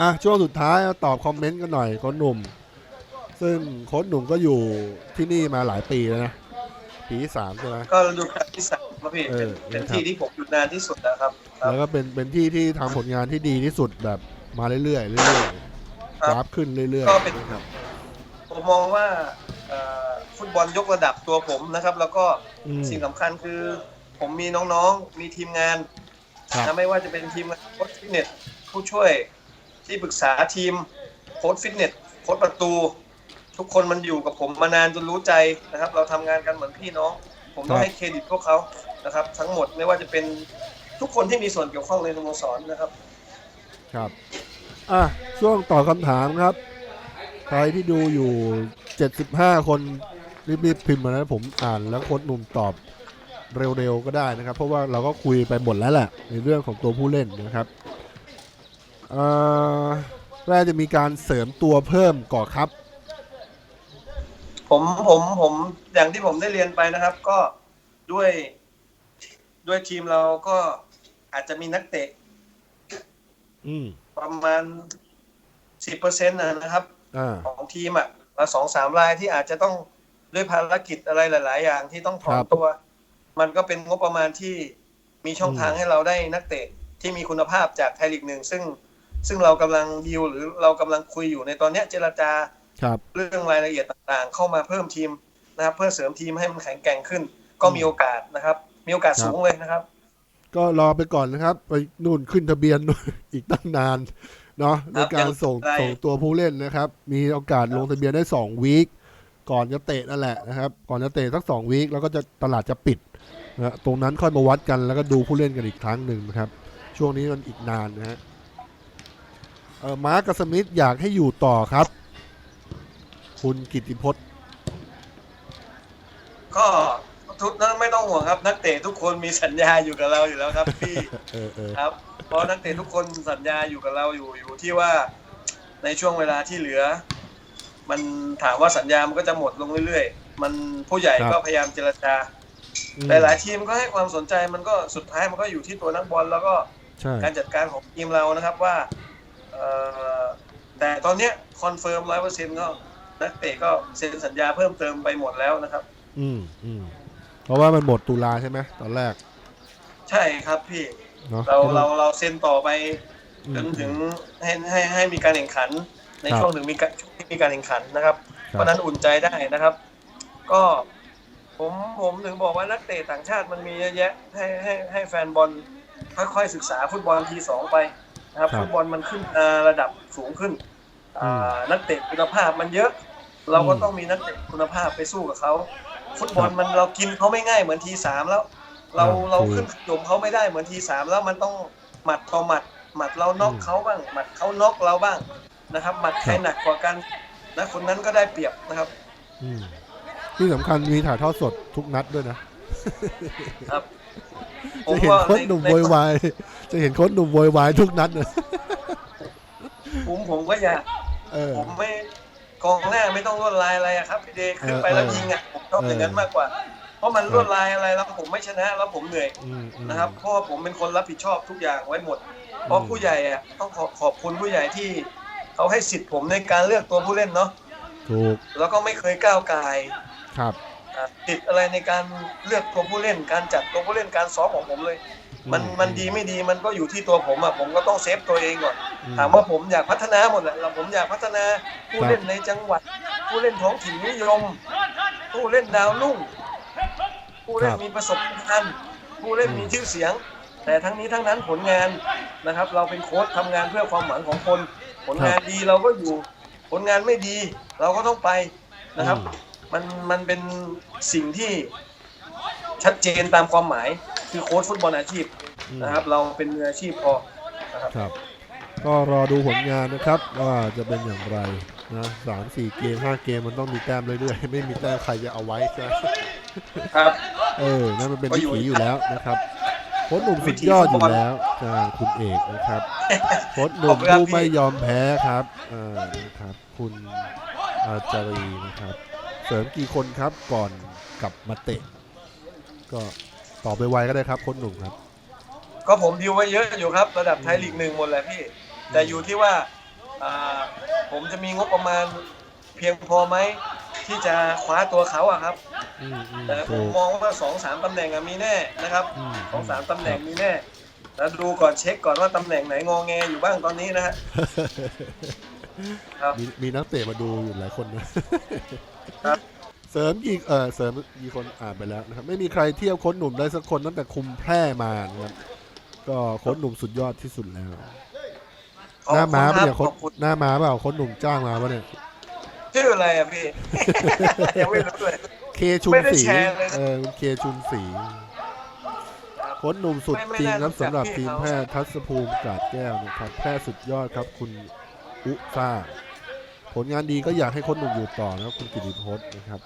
อะช่วงสุดท้ายตอบคอมเมนต์กันหน่อยโค้ชหนุ่ม ซึ่งโค้ชหนุ่มก็อยู่ที่นี่มาหลายปีแล้วนะปีที่สามใช่ไหมก็ฤดูกาลที่สามครับพี่เอเป็นอเป็นที่ที่ผมอยู่นานที่สุดแล้วครับครับ แล้วก็เป็นเป็นที่ที่ทำผลงานที่ดีที่สุดแบบมาเรื่อยๆเรื่อยๆกราฟขึ้นเรื่อยก็เป็นๆนะครับผมมองว่าเอ่อฟุตบอลยกระดับตัวผมนะครับ แล้วก็อืมสิ่งสำคัญคือผมมีน้องๆ มีทีมงานครับนะไม่ว่าจะเป็นทีมงานโค้ชฟิตเนสผู้ช่วย ที่ปรึกษาทีมโค้ชฟิตเนสโค้ชประตู ทุกคนมันอยู่กับผมมานานจนรู้ใจนะครับ เราทำงานกันเหมือนพี่น้อง ผมต้องให้เครดิตพวกเขานะครับ ทั้งหมดไม่ว่าจะเป็นทุกคนที่มีส่วนเกี่ยวข้องในสโมสรนะครับ ครับอะช่วงตอบคำถามครับ ใครที่ดูอยู่ 75 คนรีบๆพิมพ์มานะผมอ่านแล้วโค้ชหนุ่มตอบเร็วๆก็ได้นะครับ เพราะว่าเราก็คุยไปหมดแล้วแหละในเรื่องของตัวผู้เล่นนะครับเอ่อ แรกจะมีการเสริมตัวเพิ่มก่อครับ ผมผมผมอย่างที่ผมได้เรียนไปนะครับ ก็ด้วยด้วยทีมเราก็อาจจะมีนักเตะอืมประมาณสิบเปอร์เซ็นต์นะครับอ่าของทีมอะมาสองสามรายที่อาจจะต้องด้วยภารกิจอะไรหลาย ๆ อย่างที่ต้องถอคนรับตัว มันก็เป็นงบประมาณที่มีช่องทางอืมให้เราได้นักเตะที่มีคุณภาพจากไทยลีกหนึ่งซึ่ง ซึ่งเรากำลังดีลหรือเรากำลังคุยอยู่ในตอนเนี้ยเจรจาครับเรื่องรายละเอียดต่างๆ เข้ามาเพิ่มทีมนะครับ เพื่อเสริมทีมให้มันแข็งแกร่งขึ้น ก็มีโอกาสนะครับ มีโอกาสครับสูงเลยนะครับ ก็รอไปก่อนนะครับ ไปนู่นขึ้นทะเบียนอีกตั้งนานเนาะในการส่งยังไงส่งตัวผู้เล่นนะครับ มีโอกาสลงทะเบียนได้2วีคก่อนจะเตะนั่นแหละนะครับ ก่อนจะเตะสัก2วีคแล้วก็จะตลาดจะปิดนะฮะตรงนั้นค่อยมาวัดกันแล้วก็ดูผู้เล่นกันอีกครั้งหนึ่งนะครับ ช่วงนี้มันอีกนานนะฮะ เออมาร์คกับสมิธอยากให้อยู่ต่อครับ คุณกิตติพจน์ก็ทุกนั้นไม่ต้องห่วงครับนักเตะทุกคนมีสัญญาอยู่กับเราอยู่แล้วครับพี่เออเออครับ เพราะนักเตะทุกคนสัญญาอยู่กับเราอยู่อยู่ที่ว่าในช่วงเวลาที่เหลือ มันถามว่าสัญญามันก็จะหมดลงเรื่อยๆ มันผู้ใหญ่ก็พยายามเจรจาอืมหลายๆทีมก็ให้ความสนใจมันก็สุดท้ายมันก็อยู่ที่ตัวนักบอลแล้วก็ใช่การจัดการของทีมเรานะครับว่าเอ่อ แต่ตอนเนี้ยคอนเฟิร์มร้อยเปอร์เซ็นต์ก็นักเตะก็เซ็นสัญญาเพิ่มเติมไปหมดแล้วนะครับ อืมอืมเพราะว่ามันหมดตุลาใช่ไหมตอนแรก ใช่ครับพี่เนาะเราเราเราเซ็นต่อไปอืมจนถึงให้ให้ให้มีการแข่งขัน ในครับช่วงถึงมีการที่มีการแข่งขันนะครับคเพรับราะฉะนั้นอุ่นใจได้นะครับ ก็ผมผมถึงบอกว่านักเตะต่างชาติมันมีเยอะแยะให้ให้ให้แฟนบอลค่อยๆศึกษาฟุตบอลทีสองไป นะครับครับฟุตบอลมันขึ้นอ่าระดับสูงขึ้นอ่านักเตะคุณภาพมันเยอะ เราก็อืมต้องมีนักเตะคุณภาพไปสู้กับเขาฟุตบอลมันเรากินเขาไม่ง่ายเหมือนทีสามแล้ว เราอ่าเราถูกขึ้นขยมเขาไม่ได้เหมือนทีสามแล้วมันต้องหมัดต่อหมัดหมัดเราน็อกอืมเขาบ้างหมัดเขาน็อกเราบ้างนะครับหมัดใครครับหนักกว่ากันนะคนนั้นก็ได้เปรียบนะครับอืมที่สำคัญมีถ่ายทอดสดทุกนัดด้วยนะครับผ จะมเห็นว่าโค้ชหนุ่มโวยวายจะเห็นโค้ชหนุ่มโวยวายทุกนัดเลยผมผมก็อยากเออผมไม่กองหน้าไม่ต้องลวดลายอะไรอะครับพี่เดย์ขึ้นไปเออแล้วยิงอะผมชอบเอออย่างนั้นมากกว่า เพราะมันครับลวดลายอะไรแล้วผมไม่ชนะแล้วผมเหนื่อยอืมอืมนะครับเพราะว่าผมเป็นคนรับผิดชอบทุกอย่างไว้หมด เพราะผู้ใหญ่อะต้องขอขอบคุณผู้ใหญ่ที่เขาให้สิทธิ์ผมในการเลือกตัวผู้เล่นเนาะถูกแล้วก็ไม่เคยก้าวไก่ายครับอ่า ติดอะไรในการเลือกตัวผู้เล่น การจัดตัวผู้เล่นการซ้อมของผมเลย มันอืมันดีไม่ดีมันก็อยู่ที่ตัวผมอะผมก็ต้องเซฟตัวเองก่อนอืถามว่าผมอยากพัฒนาหมดแหละเราผมอยากพัฒนาผู้ครับเล่นในจังหวัด ผู้เล่นท้องถิ่นนิยม ผู้เล่นดาวรุ่ง ผู้เล่นมีประสบการณ์ผู้เล่นมีชื่อเสียง แต่ทั้งนี้ทั้งนั้นผลงานนะครับ เราเป็นโค้ชทำงานเพื่อความหวังของคน ผลงานดีเราก็อยู่ ผลงานไม่ดี เราก็ต้องไปนะครับ มันมันเป็นสิ่งที่ชัดเจนตามความหมาย คือโค้ชฟุตบอลอาชีพอืมนะครับ เราเป็นมืออาชีพพอนะครับครับ ก็รอดูผลงานนะครับว่าจะเป็นอย่างไรนะสามสี่เกมห้าเกมมันต้องมีแต้มเรื่อยๆไม่มีแต้มใครจะเอาไว้ใช่ไหมครับเออนั่นมันเป็นก็วิอยู่ถีอยู่แล้วนะครับโค้ชหนุ่มสุดยอดอยู่แล้วใช่คุณเอกนะครับโค้ชหนุ่ขอมบคุณครับผู้พี่ไม่ยอมแพ้ครับเออนะครับ คุณอาจารีนะครับ เสริมกี่คนครับก่อนกลับมาเตะ ก็ตอบไปไวก็ได้ครับโค้ชหนุ่มครับ ก็ผมดิวไว้เยอะอยู่ครับ ระดับไทยลีกหนึ่งหมดแหละพี่ แต่อยู่ที่ว่าอ่าผมจะมีงบประมาณเพียงพอไหมที่จะคว้าตัวเขาอะครับ อืมอืมแต่ผถูมก มองว่าสองสามตำแหน่งอะมีแน่นะครับอืม สองสามตำแหน่งมีแน่ แล้วดูก่อนเช็คก่อนว่าตำแหน่งไหนงอแงอยู่บ้างตอนนี้นะฮะ ครับ มีมีนักเตะมาดูอยู่หลายคนนะครับ เสริมอีกเออเสริมมีคนอ่านไปแล้วนะครับ ไม่มีใครเทียบโค้ชหนุ่มได้สักคนตั้งแต่คุมแพร่มานะครับก็โค้ชหนุ่มสุดยอดที่สุดแล้วขอบหน้าคุณม้าคปะรับเนี่ยโค้ขชอบคุณหน้าม้าเปล่าโค้ชหนุ่มจ้างมาปะเนี่ย ชื่ออะไรอะพี่ ยังไม่รู้เลย เคชุนไม่ได้ศรีแชร์เลยนะเออเคชุนศรีโค้ชหนุ่มสุดไม่ไม่จริงน่าครับรู้จักสำหรับพี่ทีมเขา แพทย์ทัศภูมิกาดแก้วนะครับแพทย์สุดยอดครับคุณ อุซ่า ผลงานดีก็อยากให้คนหนุ่มอยู่ต่อนะครับคุณกิติพจน์นะครับ